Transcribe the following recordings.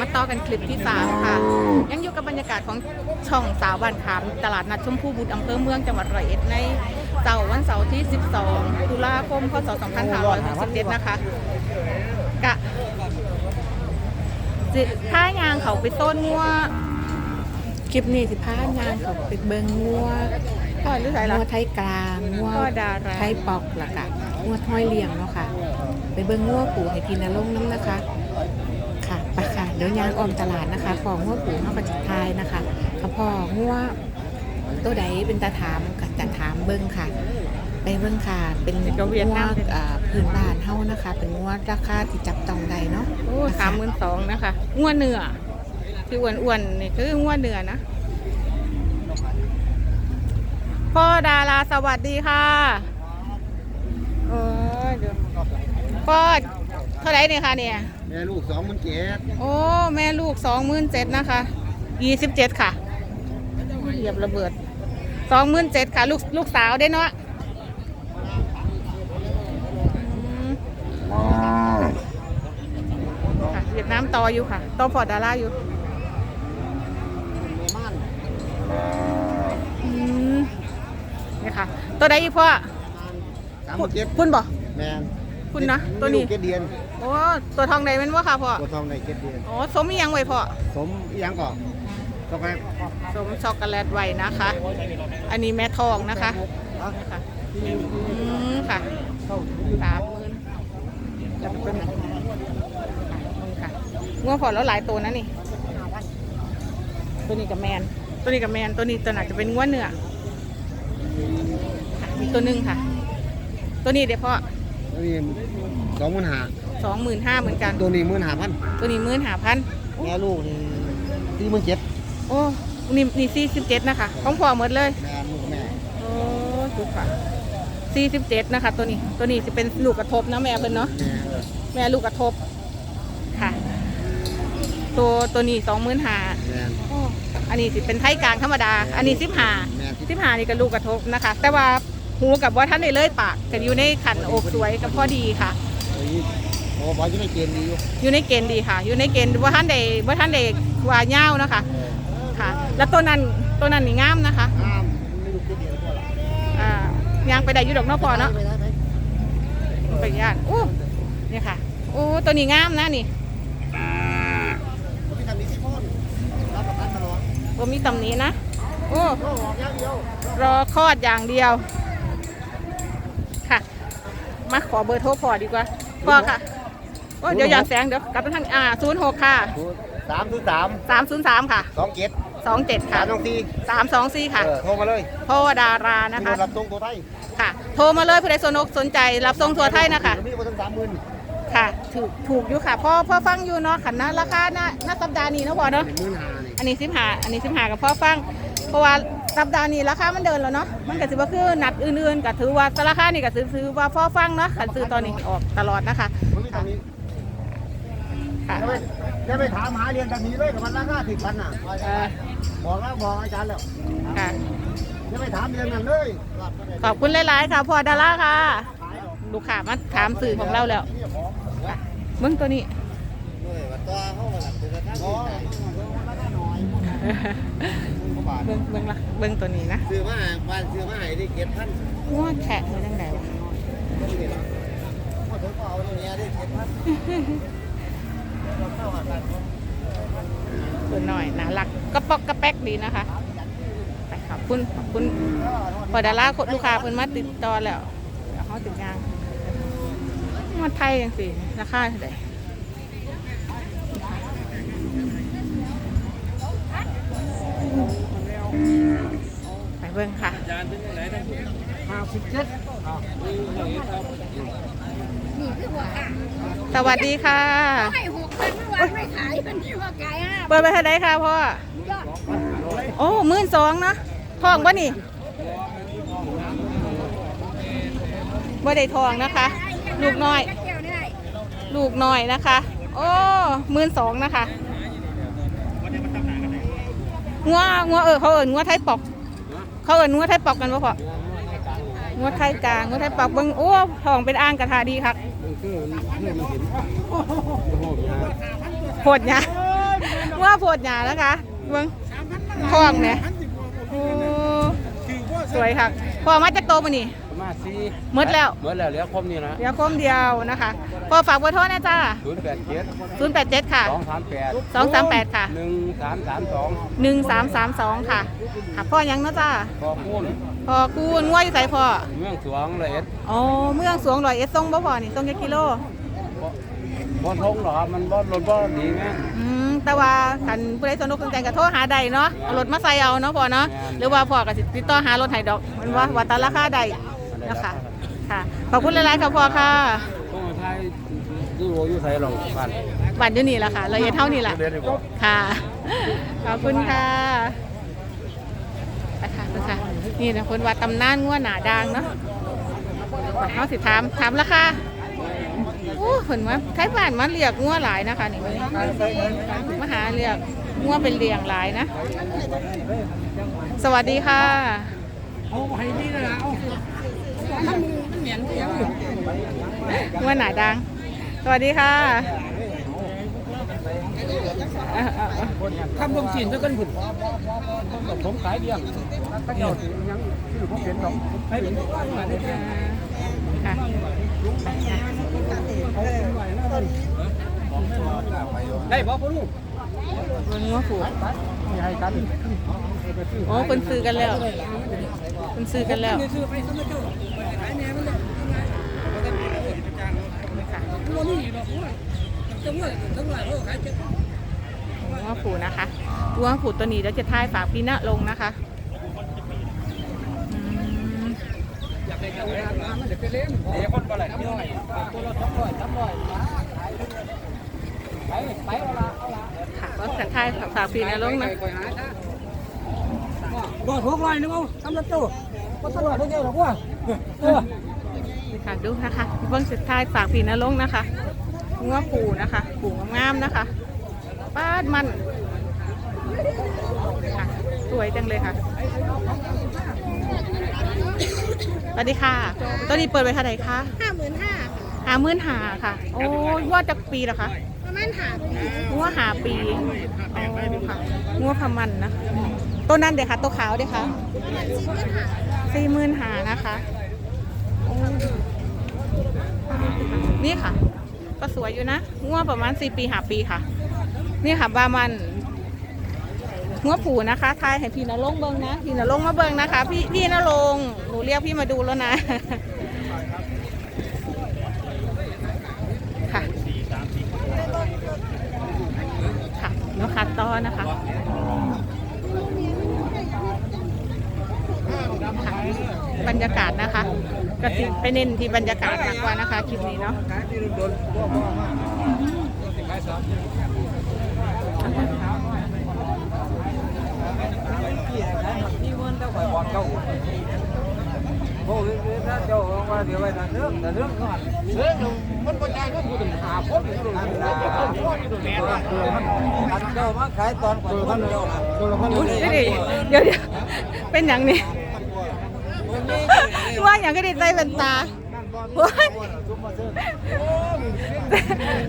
มาต่อกันคลิปที่ 3 ค่ะ ยังอยู่กับบรรยากาศของช่องสาวบ้านขาม ตลาดนัดชมพูบุตรอำเภอเมืองจังหวัดร้อยเอ็ดในเสาร์วันเสาร์ที่ 12 ตุลาคม พศ 2567 นะคะ กะสิผ้ายางเขาไปต้นงัวคลิปนี้สิผ้ายางเขาไปเบิงงัวพ่อหรือไงล่ะงัวไทยกลางงัวพ่อดาราไทยปอกล่ะค่ะงัวท้อยเลี้ยงเนาะค่ะ ไปเบิ่งงัวปูให้พี่นลงค์น้ำนะคะค่ะไปค่ะ เดี๋ยวยางออมตลาดนะคะพองัวปูเขาก็จะทายนะคะถ้าพองัวตัวใดเป็นตาถามก็จะถามเบิ่งค่ะไปเบิ่งค่ะเป็นเดี๋ยวเวียดงัวนามอ่าพื้นบ้านเฮานะคะ เป็นงัวราคาที่จับต้องได้เนาะโอ้สามหมื่นสองนะคะงัวเนื้อที่อ้วนๆนี่คืองัวเนื้อนะพ่อดาราสวัสดีค่ะโอ้ยเดี๋ยวพ่อเท่าไหรเนี่ยค่ะเนี่ย แม่ลูกสองมันเจ็ดโอ้ แม่ลูกสองหมื่นเจ็ดนะคะยี่สิบเจ็ดค่ะเหยียบระเบิดสองหมื่นเจ็ดค่ะ ลูกลูกสาวได้เนาะอืมค่ะเวียดนามต่ออยู่ค่ะต่อพอร์ตดาราอยู่อืมนี่ค่ะ ตัวใดอีกพ่อสามมันเจ็ดคุณบอกแม่นคุณนะตัวนี้มีลูกเจ็ดเดือน โอ้ตัวทองใดเป็นว่าค่ะพ่อ ตัวทองในเจ็ดเดือนโอ้สมอีหยังไว้พ่อ สมอีหยังก่อนต้องไปสมช็อกโกแลตไว้นะคะ อันนี้แม่ทองนะคะเอาค่ะอืมค่ะสามหมื่นจะเป็นค่ะนี่ค่ะงัวพอแล้วหลายตัวนะนี่ ตัวนี้กับแมน ตัวนี้กับแมน ตัวนี้ตัวไหนจะเป็นงัวเนื้อค่ะมีตัวหนึ่งค่ะ ตัวนี้เดี๋ยวพ่อตัวนี้สองหมื่นห้า สองหมื่นห้าเหมือนกัน ตัวนี้หมื่นห้าพันตัวนี้หมื่นห้าพันแม่ลูกนี่สี่หมื่นเจ็ดโอ้นี่นี่สี่สิบเจ็ดนะคะของพ่อหมดเลยแม่ลูกแม่โอ้ดูค่ะสี่สิบเจ็ดนะคะ ตัวนี้ตัวนี้จะเป็นลูกกระทบนะแม่เพิ่นเนาะแม่แม่ลูกกระทบค่ะ ตัวตัวนี้สองหมื่นหาแม่อันนี้สิเป็นไทยกลางธรรมดา อันนี้สิบหาแม่ที่สิบหานี่ก็ลูกกระทบนะคะ แต่ว่าหูกับว่าท่านได้เลยปากกันอยู่ในขันอกสวยกับพ่อดีค่ะตั วนี้โอ้บอยจะไม่เกณฑ์ดีอยู่อยู่ในเกณฑ์ดีค่ะ อยู่ในเกณฑ์ว่าท่านได้ว่าท่านได้ว่าเง่าวนะคะค่ะ แล้วตัวนั้นตัวนั้นนี่งามนะคะห้ามไม่ลูกเจ็ดเดือนพอละอ่ายางไปได้อยู่ดอกเนอกพอเนาะไปได้ไหมไปย่านโอ้นี่ค่ะโอ้ตัวนี้งามนะนี่พี่ทำนี้ที่พ่นรับประกันตลอดบ่มีตำหนี้นะโอ้ก็ออกอย่างเดียวรอคลอดอย่างเดียว ค่ะ มาขอเบอร์โทรพอดีกว่าพอค่ะ โอ้เดี๋ยวอยากแสงเดี๋ยวกลับไปทางอ่าศูนย์หกค่ะสามศูนย์สามสามศูนย์สามค่ะสองเจ็ดสองเจ็ดสาค่ะมสองสี่สามสองสี่ค่ะเออโทรมาเลยโทรดารานะมีคะรถรับส่งตัวไทยค่ะ โทรมาเลยผู้ใดสนอกสนใจรับส่งทัวร์ไทยนะคะมีคนตั้งสามหมื่นค่ะถูกถูกอยู่ค่ะพ่อพ่อฟังอยู่เนาะขันนะราคาหน้าหน้าสัปดาห์นี้เนาะพอเนาะหมื่นห้านี่อันนี้สิบหาอันนี้สิบหากับพ่อฟัง เพราะว่าสัปดาห์นี้ราคามันเดินแล้วเนาะมันก็ถือว่าคือนัดอื่นๆก็ถือว่าราคานี่ก็ถือถือว่าพ่อฟังเนาะขันซื้อตอนนี้ออกตลอดนะคะมันมีตรงนี้ ค่ะจะไปจะไปถามหาเรียนแบบนี้เลยกับมันราคาถึงพันน่ะเออบอกแล้วบอกอาจารย์แล้วค่ะ จะไปถามเรียนนั่นเลยขอบคุณหลายๆค่ะพ่อดาราค่ะ ลูกค้ามาถามสื่อของเราแล้วค่ะมึงตัวนี้อ๋อเบิ้งเบิ้งละเบิ้งตัวนี้นะซื้อมาบ้านซื้อมาให้ได้เก็บพันงวดแขกมาจังไหนวะพอถึงก็เอาตรงนี้ได้เก็บพัน ตัวหน่อยนะรักกระปอกกระแป๊กดีนะคะไปขอบคุณขอบคุณพอดาราคลูกค้าเพิ่นมาติดต่อแล้วเดี๋ยวเขาติดงานมาไทยยังสิราคาเท่าไหร่ไปเบิ่งค่ะห้าสิบเจ็ดสวัสดีค่ะานไม่ขายมันที่ว่าไก่ห้าเปิดไปเท่าไหร่คะพ่อ ยอดโอ้หมื่นสองนะทองบ่นี่บ่ได้ทองนะคะ ลูกน้อย เกี่ยวได้ลูกน้อยนะคะ โอ้หมื่นสองนะคะงัวงัวเออเขาเอิญงัวไทยปอก เขาเอิญงัวไทยปอกกันบ่พองัวไทยกลางงัวไทยปอกเบิ่งโอ้ทองเป็นอ่างกระทาดีครับคือเพื่อนมันเห็นโคตร เนี่ยเอ้ยว่าโพดหยานะคะเบิ่งทองเนี่ยโอ้สวยค่ะพ่อมาจากโตมานี่มาสี่หมดแล้วหมดแล้วเหลือคมนี่นะเดี๋ยวคมเดียวนะคะพ่อฝากเบอร์โทรนะจ้าศูนย์แปดเจ็ด087ค่ะสองสามแปด238ค่ะหนึ่งสามสามสอง1332ค่ะค่ะพ่อยังเนาะจ้าพอคูณพ่อกูนง่วยอยู่ใส่พ่อเมืองสวงละเอ็ดอ๋อเมืองสวงร้อยเอ็ดส่งบ่พอนี่ส่งกี่กิโล บนทงเหรอครับมันบ่รถบ่ดีไหมอืมแต่ว่าคันผู้ใดสนุกสนใจก็โทรหาใดเนาะเอารถมาใส่เอาเนาะพ่อเนาะหรือว่าพ่อก็สิติดต่อหารถให้ดอกมันว่าว่าแตาราคาใดนะคะค่ะขอบคุณหลายๆค่ะพ่อค่ะต้องไทยดูโรอยู่ใส่หรองบ้านบัตรอยู่นี่แหละค่ะร้อยเอ็ดเท่านี่แหละเรียนดีกว่า ค่ะ ขอบคุณค่ะไปค่ะไปค่ะนี่นะคนว่าตำนานง่วหนาดังเนาะเขาสิถามถามราคา โอ้เห็นว่าไทยบ้านมันเรียกง่วหลายนะคะนี่มาหาเรียกง่วเป็นเรียงหลายนะ สวัสดีค่ะง่วหนาดัง สวัสดีค่ะอะอะอะทำลงจีนซะกันพุ่นผมขายเดียงก็เจ้ายังชื่อผมเป็นดอกให้เป็น ค่ะได้บ่พ่อลูกมันงัวผูกมีให้กันโอ้คนซื้อกันแล้วคนซื้อกันแล้วค่ะงัวผูนะคะงัวผูตัวนี้เดี๋ยวจะท้ายฝากพี่ณลงนะคะอืม เดี๋ยวคนบ่ไหลน้ำน้อยตัวละ200 300ไปไปเอาละเอาละค่ะก็จะท้ายฝากพี่ณลงนะบ่ทุกร้อยนึงเอาทำรถตู้บ่ตลอดเดียวหรอกว่าเออนี่ค่ะดูนะคะเบื้องสุดท้ายฝากพี่ณลงนะคะงัวผูนะคะผูงามๆนะคะป้าดมัน สวยจังเลยค่ะ สวัสดีค่ะตอนนี้เปิดไว้เท่าไหร่คะห้าหมื่นห้าหามื่นหาค่ะ โอ้ยว่าจะปีเหรอคะประมาณหาปีงัวหาปีอ๋อค่ะงัวพมันนะตัวนั้นเดี๋ยวค่ะ ตัวขาวเดี๋ยวค่ะมันจริงก็หาสี่หมื่นหานะคะโอ้นี่ค่ะ ก็สวยอยู่นะงัวประมาณสี่ปีหาปีค่ะ นี่ค่ะบามัน งัวผูนะคะทายให้พี่นรงค์เบิงนะ พี่นรงค์มาเบิงนะคะ พี่พี่นรงค์หนูเรียกพี่มาดูแล้วนะ ค่ะค่ะแล้วคัดต่อนะคะค่ะบรรยากาศนะคะก็สิไปเน้นที่บรรยากาศมากกว่านะคะคลิปนี้เนาะ นี่มันต้อง ไปบอลเจ้าโอ้ยนั่นเจ้าว่าเดี๋ยวไปนั่นเรื่องแต่เรื่องก่อนเรื่องมันบ่จ่ายก็ผู้ถึงหาคนอยู่ตรงนั้นเจ้ามาขายตอนก่อนพันเจ้าตัวละพันอุ๊ยเดี๋ยวเดี๋ยวเดี๋ยวเป็นอย่างนี้ว่าอย่างก็ดีใจเป็นตาโอ๊ย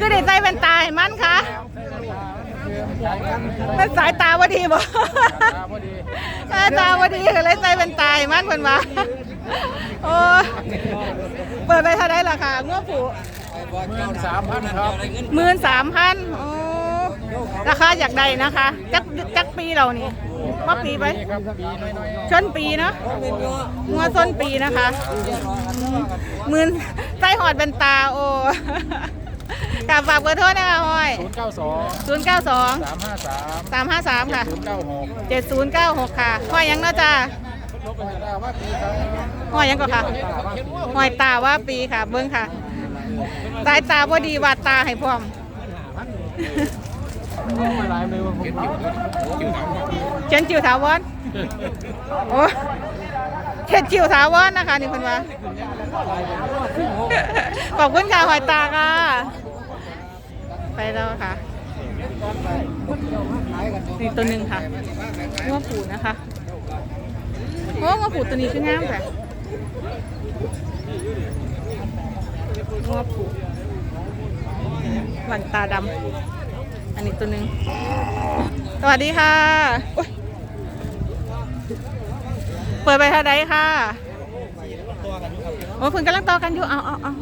ก็ดีใจเป็นตาเห็นมั้นคะมันสาย ตาว่าดีบ่สายตาว่าดีก็เลยใจเป็นตาเห็นมันคนว่าโอ้ยเปิดไปเท่าไหร่ล่ะค่ะง้อผูสามพันครับหมื่นสามพันโอ้ราคาอยากได้นะคะจักจักปีเรานี่ว่าปีไปครับปีน้อยชนปีเนาะงัวส้นปีนะคะหมื่นใจหอดเป็นตาโอ้ กลับฝากเบอร์โทษนะคะห้อยๆศูนย์เก้าสอง092สามห้าสาม353ค่ะศูนย์เก้าหก7096ค่ะห้อยยังเนาะจ้าลบไปได้ว่าปีครับห้อยยังก็ค่ะห้อยตาว่าปีค่ะ เบิ้งค่ะ สายตาพอดีวาดตาให้พร้อมไม่ลายเลยว่าผมจิ๋วเชนจิวถาวรโอ้เชนจิวถาวรนะคะนี่คุณว่าขอบคุณค่ะหอยตาค่ะ ไปแล้วค่ะนี่ตัวหนึ่งค่ะงัวผูนะคะโอ้งัวผูตัวนี้คืองามค่ะงัวผูหลังตาดำอันนี้ตัวหนึ่งสวัสดีค่ะเปิดไปท่าไดค่ะโอ้เพิ่นกำลังต่อกันอยู่เอาเอาเอา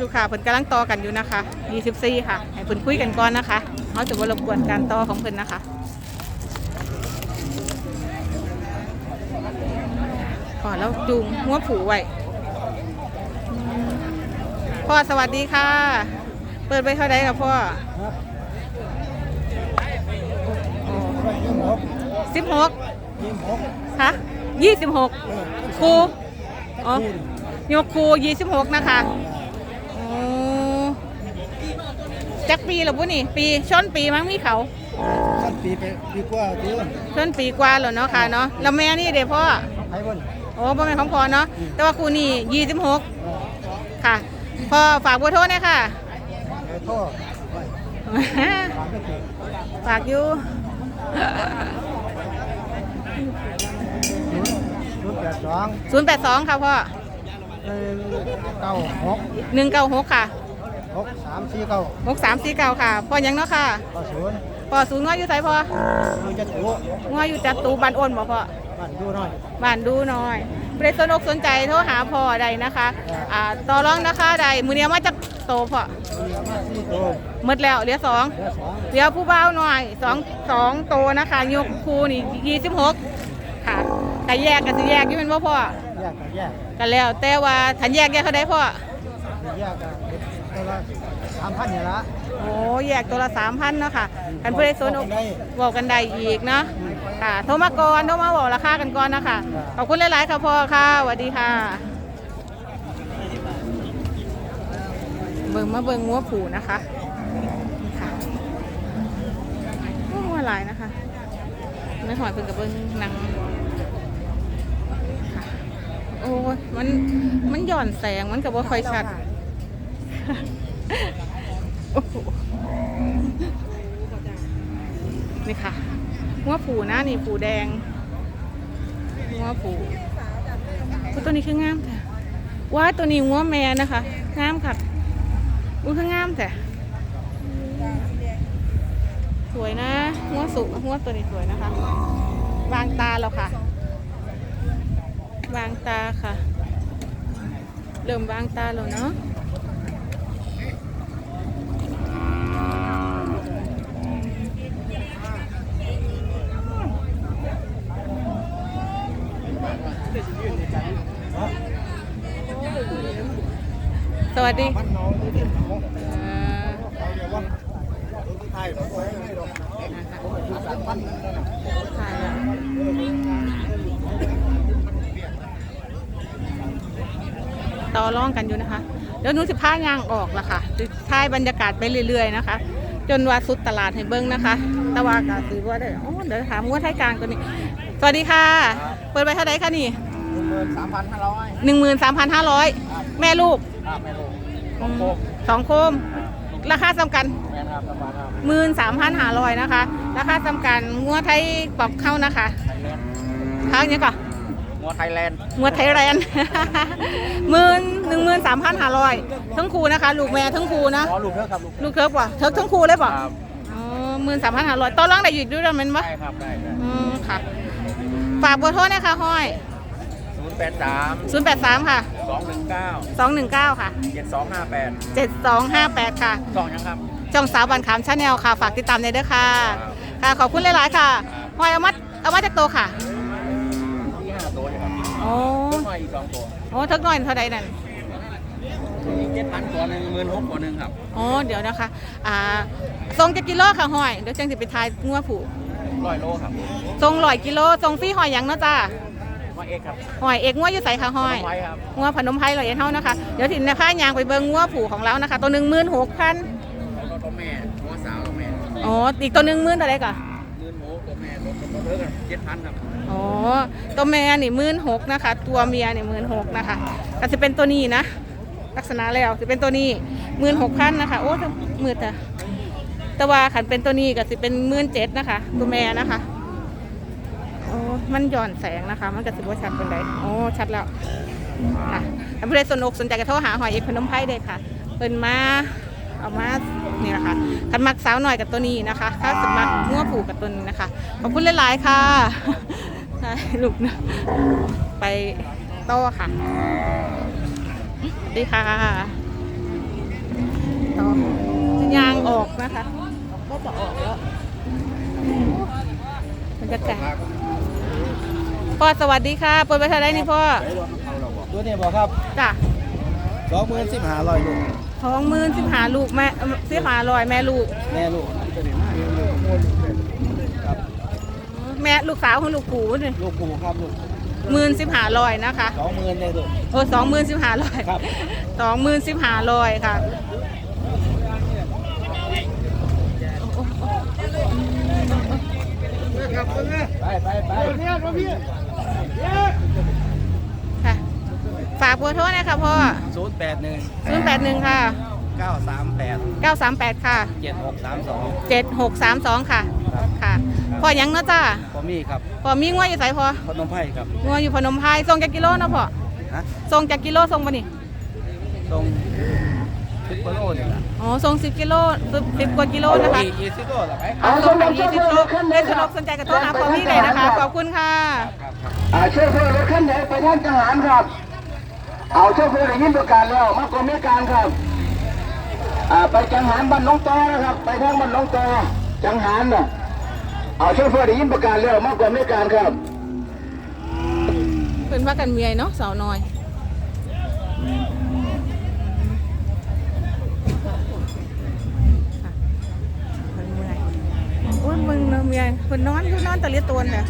ลูกค้าเพิ่นกำลังต่อกันอยู่นะคะ24ค่ะ ให้เพิ่นคุยกันก่อนนะคะเขาจะบ่รบกวนการต่อของเพิ่นนะคะก่อแล้วจูงหัวผูไว้พ่อสวัสดีค่ะ เปิดไปเท่าไดครับพ่อสิบหกคะยี่สิบหกครูอ๋อยกครูยี่สิบหกนะคะโอ้ จักปีเหรอบุนี่ ปีชนปีมั้งมีเขาสั้นปีไปปีกว่าตีชนปีกว่าแล้วเนาะค่ะเนาะแล้วแม่นี่เด้พ่อไอ้บนโอ้บ่แม่นของพ่อเนาะแต่ว่าครูนี่ยี่สิบหกค่ะพ่อฝากเบอร์โทรหน่อยค่ะไอ้ท่อไว้ตามไม่ถูกฝากอยู่ศูนย์แปดสองศูนย์แปดสองค่ะพ่อหนึ่งเก้าหกหนึ่งเก้าหกค่ะ หกสามสี่เก้าหกสามสี่เก้าค่ะพ่อยังเนาะค่ะต่อศูนย์พ่อศูนย์ง้ออยู่ไสพ่อมันจะถูกง้ออยู่จัดตูบันอ้นบ่พ่อ บ้านดูหน่อย บ้านดูหน่อยเปรสนอกสนใจโทรหาพ่อใดนะคะอ่าต่อรองนะคะใดมือเนี้ยมาจากโตพ่อมีมาสี่ตัวหมดแล้วเหลือสองเหลือสองเดี๋ยวผู้เบาหน่อยสองสองโตนะคะยกครูนี่ยี่สิบหกค่ะแต่แยกกันจะแยกอยี่เป็นว่าพ่อแยกกันแยกกันแล้วแต่ว่าทันแยกแยกเขาได้พ่อแยกกัน ตัวละสามพันนี่ละโอ้แยกตัวละสามพันเนาะค่ะกันเพื่อให้สนอกบอกกันได้อีกเนาะค่ะโทรมาก่อนโทรมาบอกราคากันก่อนนะคะขอบคุณหลายๆค่ะพ่อค่ะสวัสดีค่ะ เบิ่งมาเบิ่งงัวผูนะคะค่ะงัวหลายนะคะไม่หอยเพิ่งกับเบิ่งหนังค่ะโอ้ยมัน มันหย่อนแสง มันกับว่าค่อยชัดโอ้โห นี่ค่ะหัวผูนะนี่ผูแดงหัวผูอุ๊ยตัวนี้คืองามแต่ว้าตัวนี้หัวแม่นะคะงามค่ะอุ้ยคืองามแต่สวยนะหัวสุหัวตัวนี้สวยนะคะ วางตาเราค่ะ วางตาค่ะ เริ่มวางตาแล้วเนาะ สวัสดี พันน้องที่ที่ของ เอ่อ เขาเรียกว่าตัวที่ไทยเราไม่ให้หรอกคือ สามพันถ่ายแล้วต่อร้องกันอยู่นะคะ เดี๋ยวหนูสิพายางออกละค่ะสิถ่ายบรรยากาศไปเรื่อยๆนะคะ จนว่าสุดตลาดให้เบิ้งนะคะแต่ว่าก็ถือว่าได้โอ้เดี๋ยวถามงวดไทยกลางตัวนี้ สวัสดีค่ะ เปิดไปเท่าไหร่คะนี่หนึ่งหมื่นสามพันห้าร้อยหนึ่งหมื่นสามพันห้าร้อยแม่ลูก ครับแม่ลูกข องโคกสองโคม ราคาสำคัญแม่ครับประมาณครับหมื่นสามพันห้าร้อยนะคะ ราคาสำคัญงวดไทยปอกเข้านะคะไทยแลนด์ทางนี้ก่อนงัวไทยแลนด์งวดไทยแลนด์หมื่นหนึ่งหมื่นสามพันห้าร้อยทั้งครูนะคะ ลูกแม่ทั้งครูนะอ๋อลูกเท่าครับลูกลูกเทิร์กว่ะเทิร์กทั้งครูเลยป่ะครับอ๋อหมื่นสามพันห้าร้อยต่อรองได้อยู่อีกด้วยนะแมันปะได้ครับได้ได้อืมค่ะ ฝากเบอร์โทรนะคะห้อย ศูนย์แปดสามศูนย์แปดสามค่ะ สองหนึ่งเก้าสองหนึ่งเก้าค่ะ เจ็ดสองห้าแปดเจ็ดสองห้าแปดค่ะ สองยังครับ ช่องสาวบันขามชาแนลค่ะ ฝากติดตามในเด้อค่ะ ค่ะ ขอบคุณหลาย ๆ ค่ะหอยเอามาเอามาจากโตค่ะ ที่ห้าตัวอยู่ครับโอ้ต้นไม้อีกสองตัวโอ้ทักหน่อยเท่าใดนั่น มีเจ็ดพันตัวหนึ่งหมื่นหกตัวหนึ่งครับอ๋อ เดี๋ยวนะคะ อ่าทรงจะกิโลค่ะหอย เดี๋ยวจังสิไปทายงัวผูร้อยโลครับทรงร้อยกิโลทรงฟรีหอยหยังเนาะจ้า มาเอกครับหอยเอกงัวอยู่ใส่ค่ะหอยไว้ครับงัวพนมไพรร้อยเอ็ดเท่านะคะ เดี๋ยวถิ่นในผ้ายางไปเบิ่งงัวผูของเรานะคะ ตัวหนึ่งหมื่นหกพันแล้วก็ตัวแม่ตัวสาวตัวแม่อ๋ออีกตัวหนึ่งหมื่นอะไรก่อนหมื่นหกตัวแม่ตัวตัวเพิ่มกันเจ็ดพันครับอ๋อตัวแม่นี่หมื่นหกนะคะ ตัวเมียนี่หมื่นหกนะคะก็จะเป็นตัวนี้นะ ลักษณะแล้วจะเป็นตัวนี้หมื่นหกพันนะคะ โอ้มืดอะแต่ว่าขันเป็นตัวนี้ก็จะเป็นหมื่นเจ็ดนะคะ ตัวแม่นะคะโอ้มันหย่อนแสงนะคะ มันก็สิบว่าชัดเป็นไดโอ้ชัดแล้วค่ะถ้าผู้ใดสนอกสนใจก็โทรหาหอยเอกพนมไพรได้ค่ะเพิ่นมาเอามานี่แหละค่ะคันมักสาวหน่อยกับตัวนี้นะคะถ้าสมัครงัวผูกกับตัวนี้นะคะขอบคุณหลายๆค่ะใช่ลูกนะไปโต้ค่ะสวัสดีค่ะโต้จะยางออกนะคะก็จะออกแล้วบรรยากาศ พ่อสวัสดีค่ะ เปิดไปเท่าไรนี่พ่อ ตัวนี้บอกครับจ้ะสองหมื่นสิบห้าร้อยลูกท้องมื่นสิบหาลูกแม่สิบหาลอยแม่ลูก แม่ลูกแม่ลูกสาวของลูกปู่นี่ลูกปูครับลูกหมื่นสิบหาลอยนะคะสองหมื่นเลยลูก โอ้สองหมื่นสิบหาลอยครับ สองหมื่นสิบหาลอยค่ะไปไปไป ค่ะ ฝากเบอร์โทรหนะคะพ่อศูนย์แปดหนึ่งศูนย์แปดหนึ่งค่ะเก้าสามแปดเก้าสามแปดค่ะเจ็ดหกสามสองเจ็ดหกสามสองค่ะ ค่ะ พ่อยังเนาะจ้าพอมีครับพ่อมีงวอยู่ไสพ่อพนมไพรครับงวอยู่พนมไพรส่งจากกิโลเนาะพ่อฮะส่งจากกิโลส่งปะนี่ตรงสิบกิโลนี่แหละอ๋อส่งสิบกิโลสิบกว่ากิโลนะคะอีกยี่สิบโลหรอไหมเอาส่งไปยี่สิบโลได้สนุกสนใจกับโทรหาพ่อพี่เลยนะคะ ขอบคุณค่ะครับครับอ่า เชื่อเพื่อรถขั้นไหนไปท่านทหารครับ เอาเชื่อเพื่อได้ยินประกาศแล้วมากรมมีการครับอ่าไปจังหารบ้านหน้องตอนะครับ ไปทางบ้านหน้องตอจังหารน่ะเอาเชื่อเพื่อได้ยินประกาศแล้วมากรมมีการครับ เป็นว่ากันเมียเนาะสาวน้อยค่ะเป็นเมื่อยโอ้ยมึงเนาะเมียคนนอนอยู่นอนตะเลียตัวเนี่ย